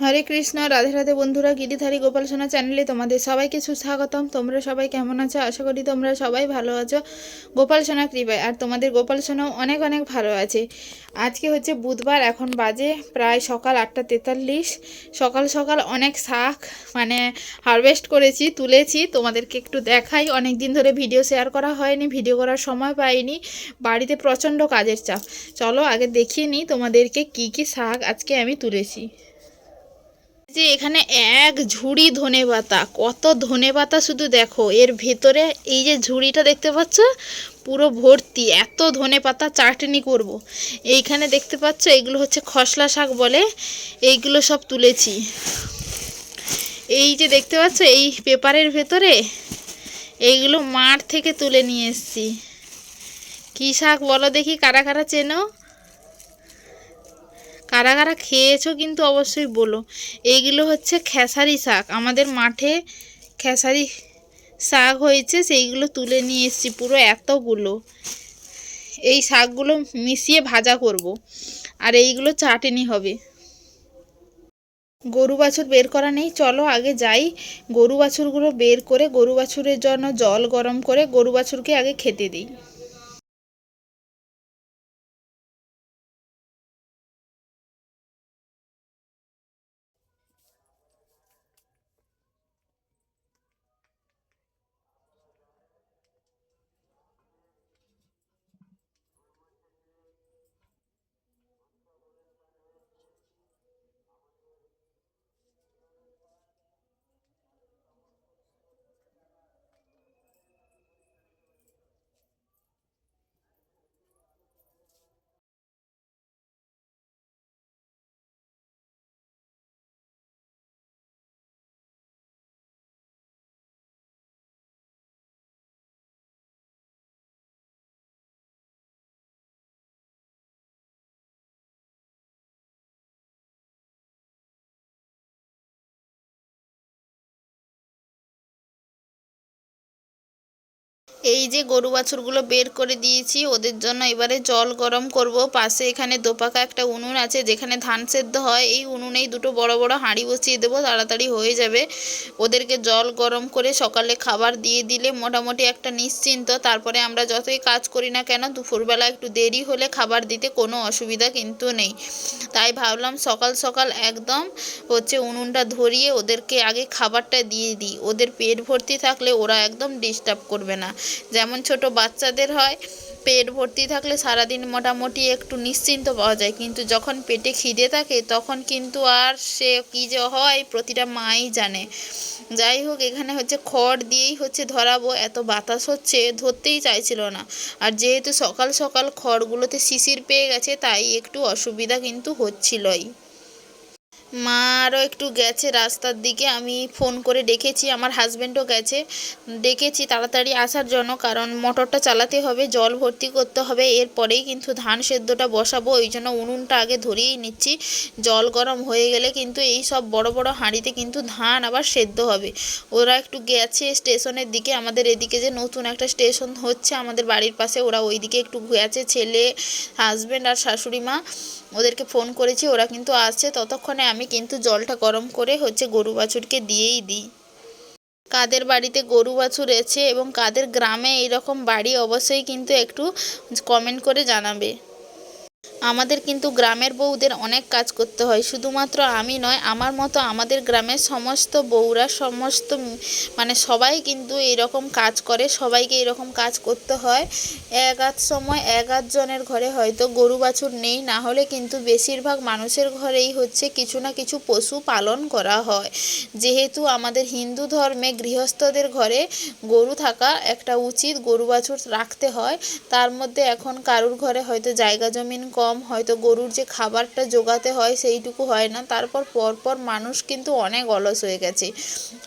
হরে কৃষ্ণ, রাধে রাধে বন্ধুরা, গিরিধারী গোপাল সোনা চ্যানেলে তোমাদের সবাইকে সুস্বাগতম। তোমরা সবাই কেমন আছো? আশা করি তোমরা সবাই ভালো আছো। গোপাল সোনা কৃপায়, আর তোমাদের গোপাল সোনাও অনেক অনেক ভালো আছে। আজকে হচ্ছে বুধবার, এখন বাজে প্রায় সকাল আটটা তেতাল্লিশ। সকাল সকাল অনেক শাক মানে হারভেস্ট করেছি, তুলেছি। তোমাদেরকে একটু দেখাই অনেক দিন ধরে ভিডিও শেয়ার করা হয়নি ভিডিও করার সময় পাইনি। বাড়িতে প্রচণ্ড কাজের চাপ। চলো আগে দেখিয়ে নিই তোমাদেরকে কি কি শাক আজকে আমি তুলেছি। যে এখানে এক ঝুড়ি ধনে পাতা, কত ধনে পাতা শুধু দেখো। এর ভেতরে এই যে ঝুড়িটা দেখতে পাচ্ছ, পুরো ভর্তি, এত ধনে পাতা চাটনি করব। এইখানে দেখতে পাচ্ছ, এগুলো হচ্ছে খসলা শাক বলে, এইগুলো সব তুলেছি। এই যে দেখতে পাচ্ছ, এই পেপারের ভেতরে এইগুলো মাঠ থেকে তুলে নিয়ে এসছি। কী শাক বলো দেখি, কারা কারা চেনো? কারা কারা খেয়েছো কিন্তু অবশ্যই বলো। এইগুলো হচ্ছে খেসারি শাক। আমাদের মাঠে খেসারি শাক হয়েছে, সেইগুলো তুলে নিয়ে এসেছি পুরো এতগুলো। এই শাকগুলো মিশিয়ে ভাজা করব। আর এইগুলো চাটনি হবে। গরু বাছুর বের করা নেই। চলো আগে যাই। গরু বাছুরগুলো বের করে গরু বাছুরের জন্য জল গরম করে গরু বাছুরকে আগে খেতে দিই। এই যে গরু বাছুরগুলো বের করে দিয়েছি, ওদের জন্য এবারে জল গরম করব। পাশে এখানে দোপাকা একটা উনুন আছে, যেখানে ধান সেদ্ধ হয়। এই উনুনেই দুটো বড় বড় হাঁড়ি বসিয়ে দেবো, তাড়াতাড়ি হয়ে যাবে। ওদেরকে জল গরম করে সকালে খাবার দিয়ে দিলে মোটামুটি একটা নিশ্চিন্ত। তারপরে আমরা যতই কাজ করি না কেন, দুপুরবেলা একটু দেরি হলে খাবার দিতে কোনো অসুবিধা কিন্তু নেই। তাই ভাবলাম সকাল সকাল একদম হচ্ছে উনুনটা ধরিয়ে ওদেরকে আগে খাবারটা দিয়ে দিই। ওদের পেট ভর্তি থাকলে ওরা একদম ডিস্টার্ব করবে না। যেমন ছোট বাচ্চাদের হয়, পেট ভর্তি থাকলে সারাদিন মোটামুটি একটু নিশ্চিন্ত পাওয়া যায়। কিন্তু যখন পেটে খিদে থাকে, তখন কিন্তু আর সে কী যে হয় প্রতিটা মাই জানে। যাই হোক, এখানে হচ্ছে খড় দিয়েই হচ্ছে ধরাবো, এত বাতাস হচ্ছে, ধরতেই চাইছিল না। আর যেহেতু সকাল সকাল খড়গুলোতে শিশির পেয়ে গেছে, তাই একটু অসুবিধা কিন্তু হচ্ছিলই। মা আরও একটু গেছে রাস্তার দিকে। আমি ফোন করে ডেকেছি, আমার হাজব্যান্ডও গেছে। ডেকেছি তাড়াতাড়ি আসার জন্য, কারণ মোটরটা চালাতে হবে, জল ভর্তি করতে হবে এরপরেই কিন্তু ধান সেদ্ধটা বসাবো, ওই জন্য উনুনটা আগে ধরিয়েই নিচ্ছি। জল গরম হয়ে গেলে কিন্তু এই সব বড় বড় হাঁড়িতে কিন্তু ধান আবার সেদ্ধ হবে। ওরা একটু গেছে স্টেশনের দিকে, আমাদের এদিকে যে নতুন একটা স্টেশন হচ্ছে, আমাদের বাড়ির পাশে ওরা ওই দিকে একটু গেছে, ছেলে হাজব্যান্ড আর শাশুড়ি মা। ওদেরকে ফোন করেছি, ওরা কিন্তু আসছে। ততক্ষণে আমি কিন্তু জলটা গরম করে হচ্ছে গরু বাছুরকে দিয়েই দিই। কাদের বাড়িতে গরু বাছুর আছে এবং কাদের গ্রামে এইরকম বাড়ি, অবশ্যই কিন্তু একটু কমেন্ট করে জানাবে। আমাদের কিন্তু গ্রামের বউদের অনেক কাজ করতে হয়। শুধুমাত্র আমি নয়, আমার মতো আমাদের গ্রামের সমস্ত বউরা, সমস্ত মানে সবাই কিন্তু এরকম কাজ করে, সবাইকে এরকম কাজ করতে হয়। এক আধ সময় এক জনের ঘরে হয়তো গরু বাছুর নেই, না হলে কিন্তু বেশিরভাগ মানুষের ঘরেই হচ্ছে কিছু না কিছু পশু পালন করা হয়। যেহেতু আমাদের হিন্দু ধর্মে গৃহস্থদের ঘরে গরু থাকা একটা উচিত, গরু বাছুর রাখতে হয়, তার মধ্যে এখন কারুর ঘরে হয়তো জায়গা জমিন কম হয়তো গরুর যে খাবারটা জোগাতে হয় সেইটুকু হয় না। তারপর পরপর মানুষ কিন্তু অনেক অলস হয়ে গেছে।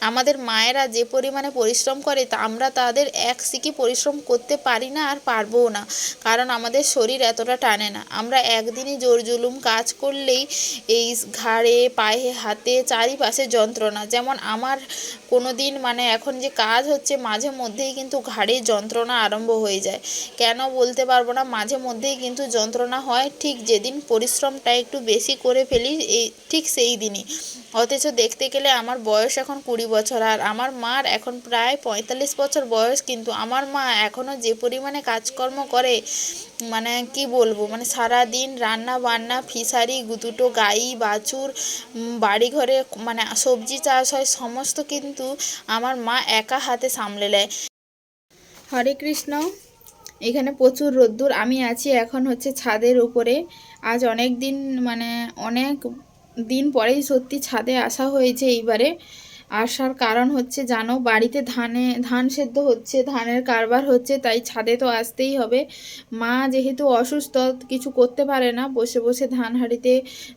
আমাদের মায়েরা যে পরিমাণে পরিশ্রম করে, তা আমরা তাদের এক সিকি পরিশ্রম করতে পারি না আর পারবও না। কারণ আমাদের শরীর এতটা টানে না। আমরা একদিনই জোর জুলুম কাজ করলেই এই ঘাড়ে, পায়ে, হাতে, চারিপাশে যন্ত্রণা। যেমন আমার কোনো দিন মানে এখন যে কাজ হচ্ছে, মাঝে মধ্যেই কিন্তু ঘাড়ে যন্ত্রণা আরম্ভ হয়ে যায়। কেন বলতে পারব না, মাঝে মধ্যেই কিন্তু যন্ত্রণা হয়। ঠিক যেদিন পরিশ্রমটা একটু বেশি করে ফেলি, এই ঠিক সেই দিনই। অথচ দেখতে গেলে আমার বয়স এখন কুড়ি বছর। আর আমার মার এখন প্রায় পঁয়তাল্লিশ বছর বয়স কিন্তু আমার মা এখনও যে পরিমাণে কাজকর্ম করে মানে কি বলব মানে সারা দিন রান্না বান্না ফিশারি দুটো গাই বাছুর উম, বাড়ি ঘরে মানে সবজি চাষ হয় সমস্ত কিন্তু আমার মা একা হাতে সামলে নেয়। হরে কৃষ্ণ এখানে প্রচুর রোদ্দুর আমি আছি এখন হচ্ছে ছাদের উপরে। আজ অনেক দিন মানে অনেক দিন পরেই সত্যি ছাদে আসা হয়েছে এইবারে। আসার কারণ হচ্ছে, জানো, বাড়িতে ধানে, ধান সেদ্ধ হচ্ছে, ধানের কারবার হচ্ছে, তাই ছাদে তো আসতেই হবে। মা যেহেতু অসুস্থ, কিছু করতে পারে না, বসে বসে ধান হাঁড়িতে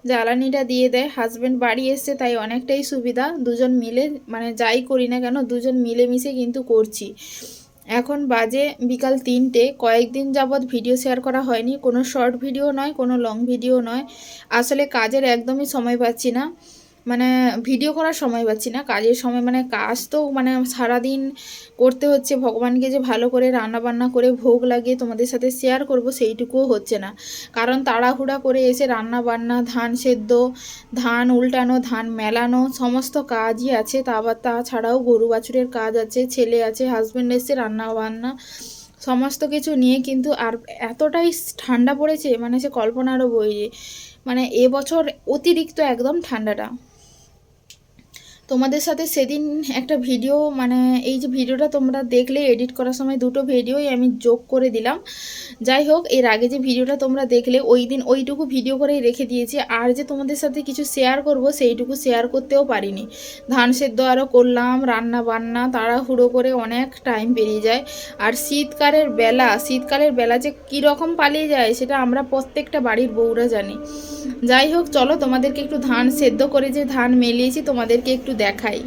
জ্বালানিটা দিয়ে দেয়। হাজব্যান্ড বাড়ি এসছে, তাই অনেকটাই সুবিধা। দুজন মিলে মানে যাই করি না কেন, দুজন মিলেমিশে কিন্তু করছি। এখন বাজে বিকাল তিনটে, কয়েকদিন যাবৎ ভিডিও শেয়ার করা হয়নি। কোনো শর্ট ভিডিও নয়, কোনো লং ভিডিও নয়। আসলে কাজের একদমই সময় পাচ্ছি না। মানে ভিডিও করার সময় পাচ্ছি না, কাজের সময় মানে কাজ তো মানে সারাদিন করতে হচ্ছে, ভগবানকে যে ভালো করে রান্না বান্না করে ভোগ লাগিয়ে তোমাদের সাথে শেয়ার করব সেইটুকুও হচ্ছে না। কারণ তাড়াহুড়া করে এসে রান্না বান্না ধান সেদ্ধ, ধান উল্টানো, ধান মেলানো সমস্ত কাজই আছে, তা আবার তাছাড়াও গরু বাছুরের কাজ আছে, ছেলে আছে হাজব্যান্ড এসে রান্না বান্না সমস্ত কিছু নিয়ে কিন্তু আর এতটাই ঠান্ডা পড়েছে মানে সে কল্পনারও বইয়ে মানে এবছর অতিরিক্ত একদম ঠান্ডাটা। তোমাদের সাথে সেদিন একটা ভিডিও মানে এই যে ভিডিওটা তোমরা দেখলে এডিট করার সময় দুটো ভিডিওই আমি যোগ করে দিলাম। যাই হোক, এর আগে যে ভিডিওটা তোমরা দেখলে, ওই দিন ওইটুকু ভিডিও করেই রেখে দিয়েছি। আর যে তোমাদের সাথে কিছু শেয়ার করব, সেইটুকু শেয়ার করতেও পারিনি। ধান সেদ্ধ আরও করলাম, রান্না বান্না, তাড়াহুড়ো করে অনেক টাইম পেরিয়ে যায়। আর শীতকালের বেলা শীতকালের বেলা যে কীরকম পালিয়ে যায়, সেটা আমরা প্রত্যেকটা বাড়ির বউরা জানি। যাই হোক, চলো তোমাদেরকে একটু ধান সেদ্ধ করে যে ধান মেলিয়েছি, তোমাদেরকে একটু দেখাই।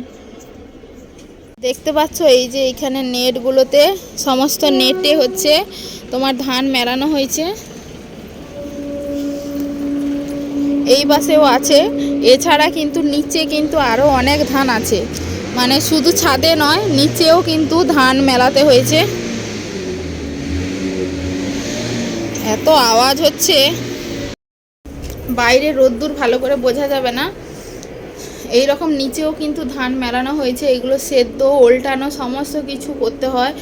দেখতে পাচ্ছ এই যে এখানে নেটগুলোতে সমস্ত নেটে হচ্ছে তোমার ধান মেলানো হয়েছে। এই পাশেও আছে। এছাড়া কিন্তু নিচে কিন্তু আরও অনেক ধান আছে। মানে শুধু ছাদে নয়, নিচেও কিন্তু ধান মেলাতে হয়েছে। এত আওয়াজ হচ্ছে। বাইরে রোদ্দুর ভালো করে বোঝা যাবে না। এই রকম নিচেও কিন্তু ধান মেলানো হয়েছে, এগুলো সেদ্ধ, ওল্টানো, সমস্ত কিছু করতে হয়।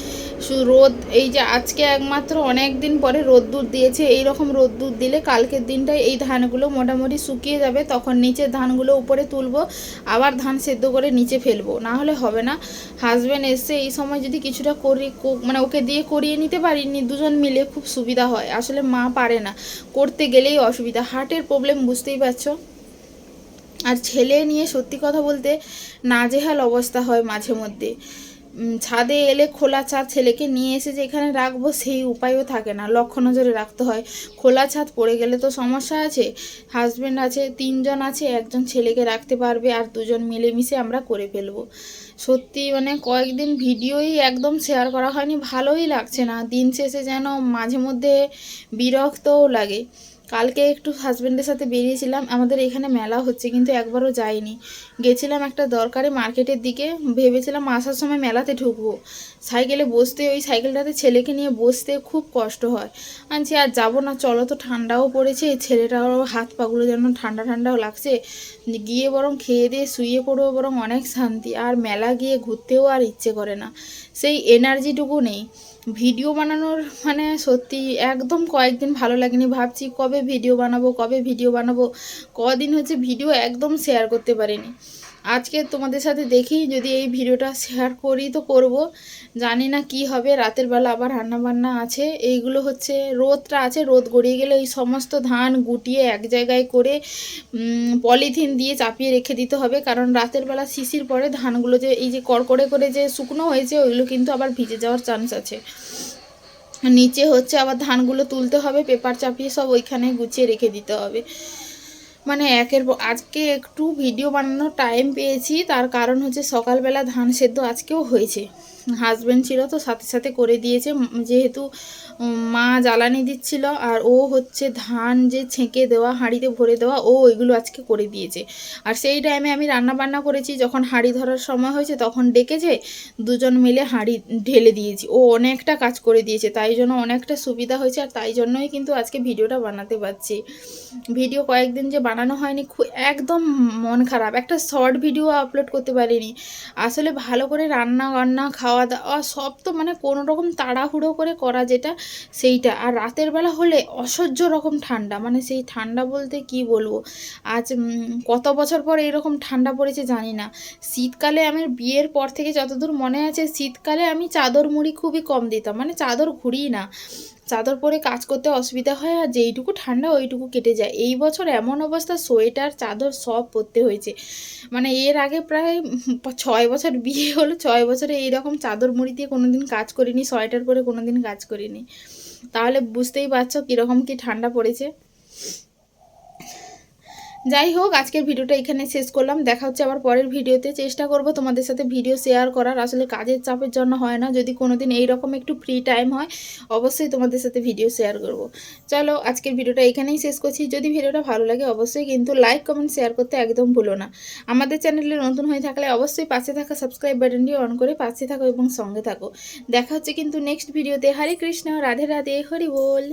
রোদ, এই যে আজকে একমাত্র অনেক দিন পরে রোদ্দুর দিয়েছে এই রকম রোদ্দুর দিলে কালকের দিনটায় এই ধানগুলো মোটামুটি শুকিয়ে যাবে, তখন নিচের ধানগুলো উপরে তুলবো, আবার ধান সেদ্ধ করে নিচে ফেলব, না হলে হবে না। হাজব্যান্ড এসে এই সময় যদি কিছুটা করি মানে ওকে দিয়ে করিয়ে নিতে পারিনি দুজন মিলে খুব সুবিধা হয়, আসলে মা পারে না, করতে গেলেই অসুবিধা। হার্টের প্রবলেম বুঝতেই পারছ? আর ছেলে নিয়ে সত্যি কথা বলতে নাজেহাল অবস্থা হয় মাঝে মধ্যে। ছাদে এলে খোলা ছাদ, ছেলেকে নিয়ে এসে যে এখানে রাখব সেই উপায়ও থাকে না, লক্ষ্য নজরে রাখতে হয়। খোলা ছাদ পড়ে গেলে তো সমস্যা আছে হাজব্যান্ড আছে, তিনজন আছে, একজন ছেলেকে রাখতে পারবে আর দুজন মিলেমিশে আমরা করে ফেলব। সত্যি মানে কয়েকদিন ভিডিওই একদম শেয়ার করা হয়নি, ভালোই লাগছে না। দিন শেষে যেন মাঝে মধ্যে বিরক্তও লাগে। কালকে একটু হাজব্যান্ডের সাথে বেরিয়েছিলাম। আমাদের এখানে মেলা হচ্ছে, কিন্তু একবারও যাইনি। গেছিলাম একটা দরকারি মার্কেটের দিকে। ভেবেছিলাম আসার সময় মেলাতে ঢুকবো। সাইকেলে বসতে, ওই সাইকেলটাতে ছেলেকে নিয়ে বসতে খুব কষ্ট হয়। আনছি, আর যাব না, চলো তো, ঠান্ডাও পড়েছে, ছেলেটারও হাত পাগুলো যেন ঠান্ডা ঠান্ডাও লাগছে। গিয়ে বরং খেয়ে দিয়ে শুয়ে পড়ব বরং অনেক শান্তি, আর মেলা গিয়ে ঘুরতেও আর ইচ্ছে করে না। সেই এনার্জিটুকু নেই। ভিডিও বানানোর মানে সত্যি একদম কয়েকদিন ভালো লাগেনি। ভাবছি কবে ভিডিও বানাবো, কবে ভিডিও বানাবো, কদিন হচ্ছে ভিডিও একদম শেয়ার করতে পারিনি। আজকে তোমাদের সাথে দেখি যদি এই ভিডিওটা শেয়ার করি তো করব। জানি না কি হবে, রাতের বেলা আবার রান্না বান্না আছে। এইগুলো হচ্ছে রোদটা আছে, রোদ গড়িয়ে গেলে এই সমস্ত ধান গুটিয়ে এক জায়গায় করে পলিথিন দিয়ে চাপিয়ে রেখে দিতে হবে। কারণ রাতের বেলা শিশির পরে ধানগুলো যে এই যে কড়কড়ে করে যে শুকনো হয়েছে, ওইগুলো কিন্তু আবার ভিজে যাওয়ার চান্স আছে। নিচে হচ্ছে আবার ধানগুলো তুলতে হবে, পেপার চাপিয়ে সব ওইখানে গুছিয়ে রেখে দিতে হবে। মানে একের আজকে একটু ভিডিও বানানোর টাইম পেয়েছি, তার কারণ হচ্ছে সকালবেলা ধান সেদ্ধ আজকেও হয়েছে। হাজব্যান্ড ছিল তো সাথে সাথে করে দিয়েছে। যেহেতু মা জ্বালানি দিচ্ছিল আর ও হচ্ছে ধান যে ছেঁকে দেওয়া, হাঁড়িতে ভরে দেওয়া, ও ওইগুলো আজকে করে দিয়েছে। আর সেই টাইমে আমি রান্না বান্না করেছি, যখন হাঁড়ি ধরার সময় হয়েছে তখন ডেকেছে, দুজন মিলে হাঁড়ি ঢেলে দিয়েছি। ও অনেকটা কাজ করে দিয়েছে, তাই জন্য অনেকটা সুবিধা হয়েছে আর তাই জন্যই কিন্তু আজকে ভিডিওটা বানাতে পারছি। ভিডিও কয়েকদিন যে বানানো হয়নি, খুব একদম মন খারাপ। একটা শর্ট ভিডিও আপলোড করতে পারিনি। আসলে ভালো করে রান্না বান্না, খাওয়া দাওয়া সব তো মানে কোনো রকম তাড়াহুড়ো করে করা যেটা সেইটা। আর রাতের বেলা হলে অসহ্য রকম ঠান্ডা। মানে সেই ঠান্ডা বলতে কি বলব? আজ কত বছর পর এরকম ঠান্ডা পড়েছে জানি না। শীতকালে আমার বিয়ের পর থেকে যতদূর মনে আছে, শীতকালে আমি চাদর মুড়ি খুবই কম দিতাম। মানে চাদর ঘুরি না। চাদর পরে কাজ করতে অসুবিধা হয় আর যেইটুকু ঠান্ডা ওইটুকু কেটে যায়। এই বছর এমন অবস্থা, সোয়েটার, চাদর সব পরতে হয়েছে। মানে এর আগে প্রায় ছয় বছর, বিয়ে হলো ছয় বছরে এইরকম চাদর মুড়ি দিয়ে কোনো দিন কাজ করিনি, সোয়েটার পরে কোনো দিন কাজ করিনি। তাহলে বুঝতেই পারছ কীরকম কি ঠান্ডা পড়েছে। যাই হোক, আজকের ভিডিওটা এখানে শেষ করলাম। দেখা হচ্ছে আবার পরের ভিডিওতে। চেষ্টা করব তোমাদের সাথে ভিডিও শেয়ার করার। আসলে কাজের চাপের জন্য হয় না। যদি কোনো দিন এইরকম একটু ফ্রি টাইম হয়, অবশ্যই তোমাদের সাথে ভিডিও শেয়ার করব। চলো, আজকের ভিডিওটা এখানেই শেষ করছি। যদি ভিডিওটা ভালো লাগে, অবশ্যই কিন্তু লাইক কমেন্ট শেয়ার করতে একদম ভুলো না। আমাদের চ্যানেলে নতুন হয়ে থাকলে অবশ্যই পাশে থাকা সাবস্ক্রাইব বাটনটি অন করে পাশে থাকো এবং সঙ্গে থাকো। দেখা হচ্ছে কিন্তু নেক্সট ভিডিওতে হরে কৃষ্ণ, রাধে রাধে, হরি বল।